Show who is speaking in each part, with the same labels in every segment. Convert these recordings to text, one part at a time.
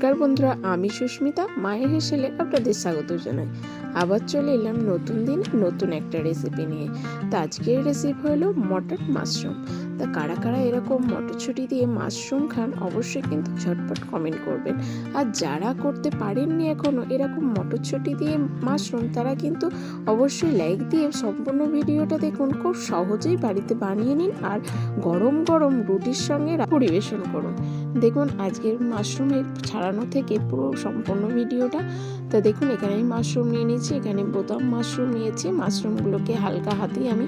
Speaker 1: বন্ধুরা, আমি সুস্মিতা, মায়ের হেসেলে আপনাদের স্বাগত জানাই। আবার চলে এলাম নতুন দিন নতুন একটা রেসিপি নিয়ে। তো আজকের রেসিপি হলো মটন মাশরুম। তা কারা কারা এরকম মটরছুটি দিয়ে মাশরুম খান, অবশ্যই কিন্তু ঝটপট কমেন্ট করবেন। আর যারা করতে পারেননি এখনও এরকম মটরছুটি দিয়ে মাশরুম, তারা কিন্তু অবশ্যই লাইক দিয়ে সম্পূর্ণ ভিডিওটা দেখুন। খুব সহজেই বাড়িতে বানিয়ে নিন আর গরম গরম রুটির সঙ্গে পরিবেশন করুন। দেখুন আজকের মাশরুমের ছাড়ানো থেকে পুরো সম্পূর্ণ ভিডিওটা। তা দেখুন এখানে আমি মাশরুম নিয়ে নিয়েছি, এখানে বোতাম মাশরুম নিয়েছি। মাশরুমগুলোকে হালকা হাতেই আমি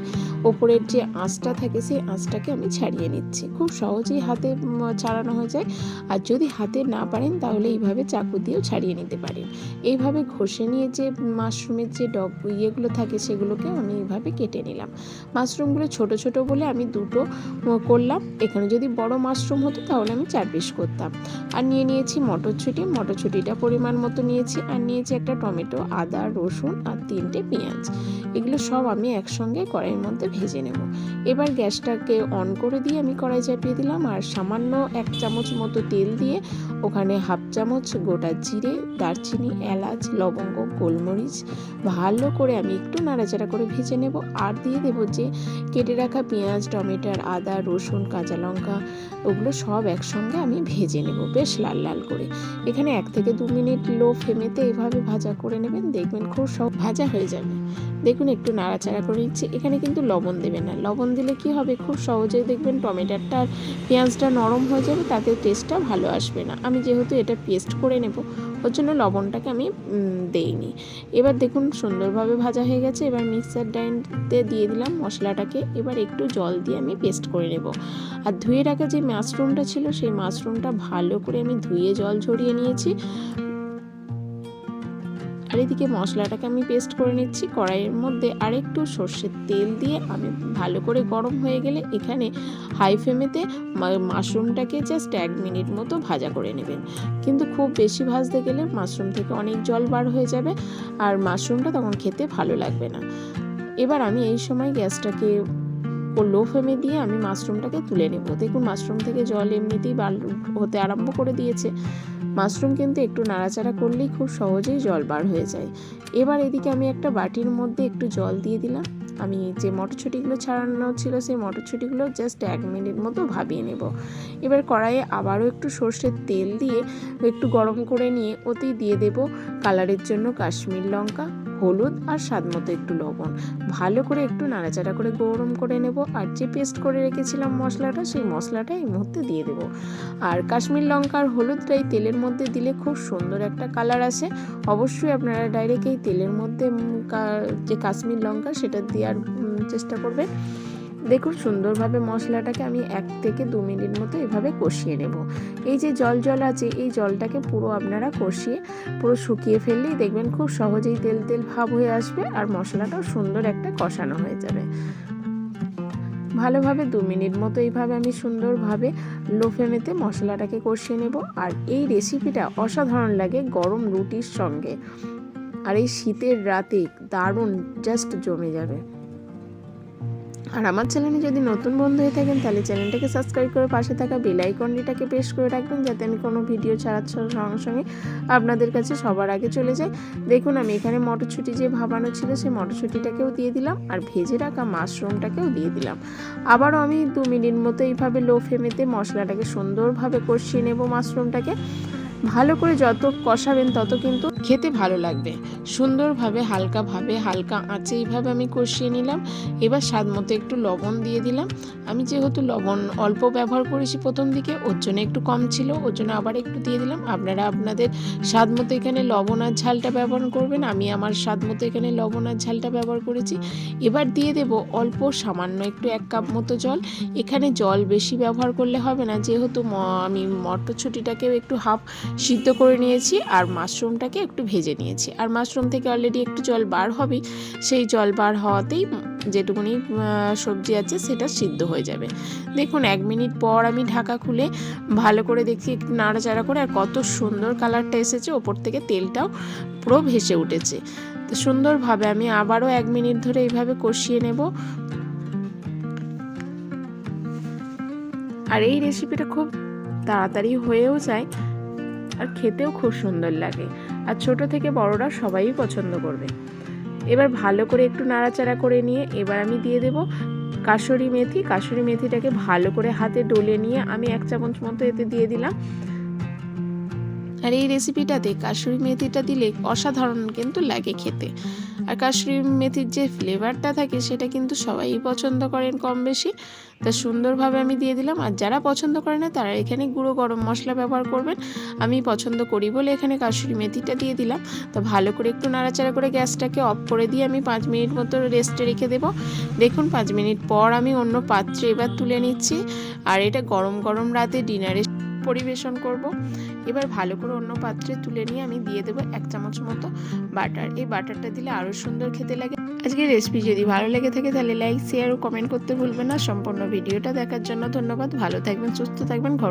Speaker 1: ওপরের যে আঁচটা থাকে, সেই আঁচটাকে আমি ছাড়িয়ে নিচ্ছি। খুব সহজেই হাতে ছাড়ানো হয়ে যায়। আর যদি হাতে না পারেন, তাহলে এইভাবে চাকু দিয়েও ছাড়িয়ে নিতে পারেন। এইভাবে ঘষে নিয়ে যে মাশরুমের যে ডগ ইয়েগুলো থাকে, সেগুলোকে আমি এইভাবে কেটে নিলাম। মাশরুমগুলো ছোট ছোট বলে আমি দুটো করলাম। এখানে যদি বড় মাশরুম হতো, তাহলে আমি চার পিস করতাম। আর নিয়ে নিয়েছি মটরছুটি মটরছুটিটা পরিমাণ মতো নিয়েছি। আর নিয়েছি একটা টমেটো, আদা, রসুন আর তিনটে পেঁয়াজ। এগুলো সব আমি একসঙ্গে কড়াইয়ের মধ্যে ভেজে নেব। এবার গ্যাসটাকে অন করে দিয়ে আমি কড়াই চাপিয়ে দিলাম আর সামান্য এক চামচ মতো তেল দিয়ে ওখানে হাফ চামচ গোটা জিরে, দারচিনি, এলাচ, লবঙ্গ, গোলমরিচ ভালো করে আমি একটু নাড়াচাড়া করে ভেজে নেব। আর দিয়ে দেবো যে কেটে রাখা পেঁয়াজ, টমেটোর আদা, রসুন, কাঁচা লঙ্কা ওগুলো সব একসঙ্গে আমি ভেজে নেব বেশ লাল লাল করে। এখানে এক থেকে দু মিনিট লো ফ্লেমেতে এভাবে ভাজা করে নেবেন, দেখবেন খুব সব ভাজা হয়ে যাবে। দেখুন একটু নাড়াচাড়া করে নিচ্ছি। এখানে কিন্তু লবণ দেবেন না। লবণ দিলে কি হবে? খুব সহজেই দেখবেন টমেটোটা আর পেঁয়াজটা নরম হয়ে যাবে, তাতে টেস্টটা ভালো আসবে না। আমি যেহেতু এটা পেস্ট করে নেব, ওর জন্য লবণটাকে আমি দেইনি। এবার দেখুন সুন্দরভাবে ভাজা হয়ে গেছে, এবার মিক্সার গ্রাইন্ডে দিয়ে দিলাম মশলাটাকে, এবার একটু জল দিয়ে আমি পেস্ট করে নেব। আর ধুয়ে রাখা যে মাশরুমটা ছিল, সেই মাশরুমটা ভালো করে আমি ধুয়ে জল ঝরিয়ে নিয়েছি। আর এদিকে মশলাটাকে আমি পেস্ট করে নিচ্ছি। কড়াইয়ের মধ্যে আরেকটু সর্ষের তেল দিয়ে আমি ভালো করে গরম হয়ে গেলে এখানে হাই ফ্লেমেতে মাশরুমটাকে জাস্ট এক মিনিট মতো ভাজা করে নেবেন। কিন্তু খুব বেশি ভাজতে গেলে মাশরুম থেকে অনেক জল বার হয়ে যাবে আর মাশরুমটা তখন খেতে ভালো লাগবে না। এবার আমি এই সময় গ্যাসটাকে লো ফ্লেমে দিয়ে আমি মাশরুমটাকে তুলে নেব। দেখুন, মাশরুম থেকে জল এমনিতেই বার হতে আরম্ভ করে দিয়েছে। মাশরুম কিন্তু একটু নাড়াচাড়া করলেই খুব সহজেই জল বার হয়ে যায়। এবার এদিকে আমি একটা বাটির মধ্যে একটু জল দিয়ে দিলাম। আমি যে মটরছুটিগুলো ছাড়ানো ছিল, সেই মটরছুটিগুলো জাস্ট এক মিনিট মতো ভাবিয়ে নেব। এবার কড়াইয়ে আবারও একটু সর্ষের তেল দিয়ে একটু গরম করে নিয়ে ওতেই দিয়ে দেব। কালারের জন্য কাশ্মীর লঙ্কা। হলুদ আর স্বাদ মতো একটু লবণ। ভালো করে একটু নাড়াচাড়া করে গরম করে নেব আর যে পেস্ট করে রেখেছিলাম মশলাটা, সেই মশলাটা এই মুহূর্তে দিয়ে দেব। আর কাশ্মীর লঙ্কার হলুদটা এই তেলের মধ্যে দিলে খুব সুন্দর একটা কালার আসে। অবশ্যই আপনারা ডাইরেক্ট এই তেলের মধ্যে যে কাশ্মীর লঙ্কা, সেটা দেওয়ার চেষ্টা করবেন। দেখুন, সুন্দরভাবে মশলাটাকে আমি এক থেকে দু মিনিট মতো এভাবে কষিয়ে নেব। এই যে জল জল আছে, এই জলটাকে পুরো আপনারা কষিয়ে পুরো শুকিয়ে ফেললেই দেখবেন খুব সহজেই তেল তেল ভাব হয়ে আসবে আর মশলাটাও সুন্দর একটা কষানো হয়ে যাবে। ভালোভাবে দু মিনিট মতো এইভাবে আমি সুন্দরভাবে লো ফ্লেমেতে মশলাটাকে কষিয়ে নেব আর এই রেসিপিটা অসাধারণ লাগে গরম রুটির সঙ্গে। আর এই শীতের রাতে দারুণ জাস্ট জমে যাবে। আর আমার চ্যানেলে যদি নতুন বন্ধু হয়ে থাকেন, তাহলে চ্যানেলটাকে সাবস্ক্রাইব করে পাশে থাকা বেল আইকনটিটাকে প্রেস করে রাখবেন, যাতে আমি কোনো ভিডিও ছাড়ার সঙ্গে সঙ্গে আপনাদের কাছে সবার আগে চলে যায় দেখুন, আমি এখানে মটরছুটি যে ভাবানো ছিল সেই মটরছুটিটাকেও দিয়ে দিলাম আর ভেজে রাখা মাশরুমটাকেও দিয়ে দিলাম। আবারও আমি দু মিনিট মতো এইভাবে লো ফ্লেমেতে মশলাটাকে সুন্দরভাবে কষিয়ে নেব মাশরুমটাকে ভালো করে যত কষাবেন, তত কিন্তু খেতে ভালো লাগবে। সুন্দরভাবে, হালকাভাবে, হালকা আঁচে এইভাবে আমি কষিয়ে নিলাম। এবার স্বাদ মতো একটু লবণ দিয়ে দিলাম। আমি যেহেতু লবণ অল্প ব্যবহার করেছি প্রথম দিকে, ওর জন্য একটু কম ছিল, ওর জন্য আবার একটু দিয়ে দিলাম। আপনারা আপনাদের স্বাদ মতো এখানে লবণ আর ঝালটা ব্যবহার করবেন। আমি আমার স্বাদ মতো এখানে লবণ আর ঝালটা ব্যবহার করেছি। এবার দিয়ে দেব অল্প সামান্য একটু এক কাপ মতো জল। এখানে জল বেশি ব্যবহার করলে হবে না। যেহেতু আমি মটরছুটিটাকেও একটু হাফ সিদ্ধ করে নিয়েছি, আর মাশরুমটাকে একটু ভেজে নিয়েছি। আর মাশরুম থেকে অলরেডি একটু জল বার হবে, সেই জল বার হওয়াতেই যেটুকুনি সবজি আছে সেটা সিদ্ধ হয়ে যাবে। দেখুন, এক মিনিট পর আমি ঢাকা খুলে ভালো করে দেখি একটু নাড়াচাড়া করে, আর কত সুন্দর কালারটা এসেছে। ওপর থেকে তেলটাও পুরো ভেসে উঠেছে। তো সুন্দরভাবে আমি আবারও এক মিনিট ধরে এইভাবে কষিয়ে নেব। আর এই রেসিপিটা খুব তাড়াতাড়ি হয়েও যায়, আর খেতেও খুব সুন্দর লাগে। আর ছোট থেকে বড়রা সবাই পছন্দ করবে। এবার ভালো করে একটু নাড়াচাড়া করে নিয়ে এবার আমি দিয়ে দেব কাশরি মেথি। কাশরি মেথিটাকে ভালো করে হাতে ডলে নিয়ে আমি এক চামচ মতো এতে দিয়ে দিলাম। আর এই রেসিপিটাতে কাসুরি মেথিটা দিলে অসাধারণ কিন্তু লাগে খেতে। আর কাসুরি মেথির যে ফ্লেভারটা থাকে, সেটা কিন্তু সবাই পছন্দ করেন কম বেশি তা সুন্দরভাবে আমি দিয়ে দিলাম। আর যারা পছন্দ করে না, তারা এখানে গুঁড়ো গরম মশলা ব্যবহার করবেন। আমি পছন্দ করি বলে এখানে কাসুরি মেথিটা দিয়ে দিলাম। তো ভালো করে একটু নাড়াচাড়া করে গ্যাসটাকে অফ করে দিয়ে আমি পাঁচ মিনিট মতো রেস্টে রেখে দেবো। দেখুন, পাঁচ মিনিট পর আমি অন্য পাত্রে এবার তুলে নিচ্ছি। আর এটা গরম গরম রাতে ডিনারে পরিবেশন করব। এবার ভালো করে অন্য পাত্রে তুলে নিয়ে আমি দিয়ে দেবো এক চামচ মতো বাটার। এই বাটারটা দিলে আরও সুন্দর খেতে লাগে। আজকের রেসিপি যদি ভালো লেগে থাকে তাহলে লাইক শেয়ার ও কমেন্ট করতে ভুলবেন না। সম্পূর্ণ ভিডিওটা দেখার জন্য ধন্যবাদ। ভালো থাকবেন, সুস্থ থাকবেন, ঘর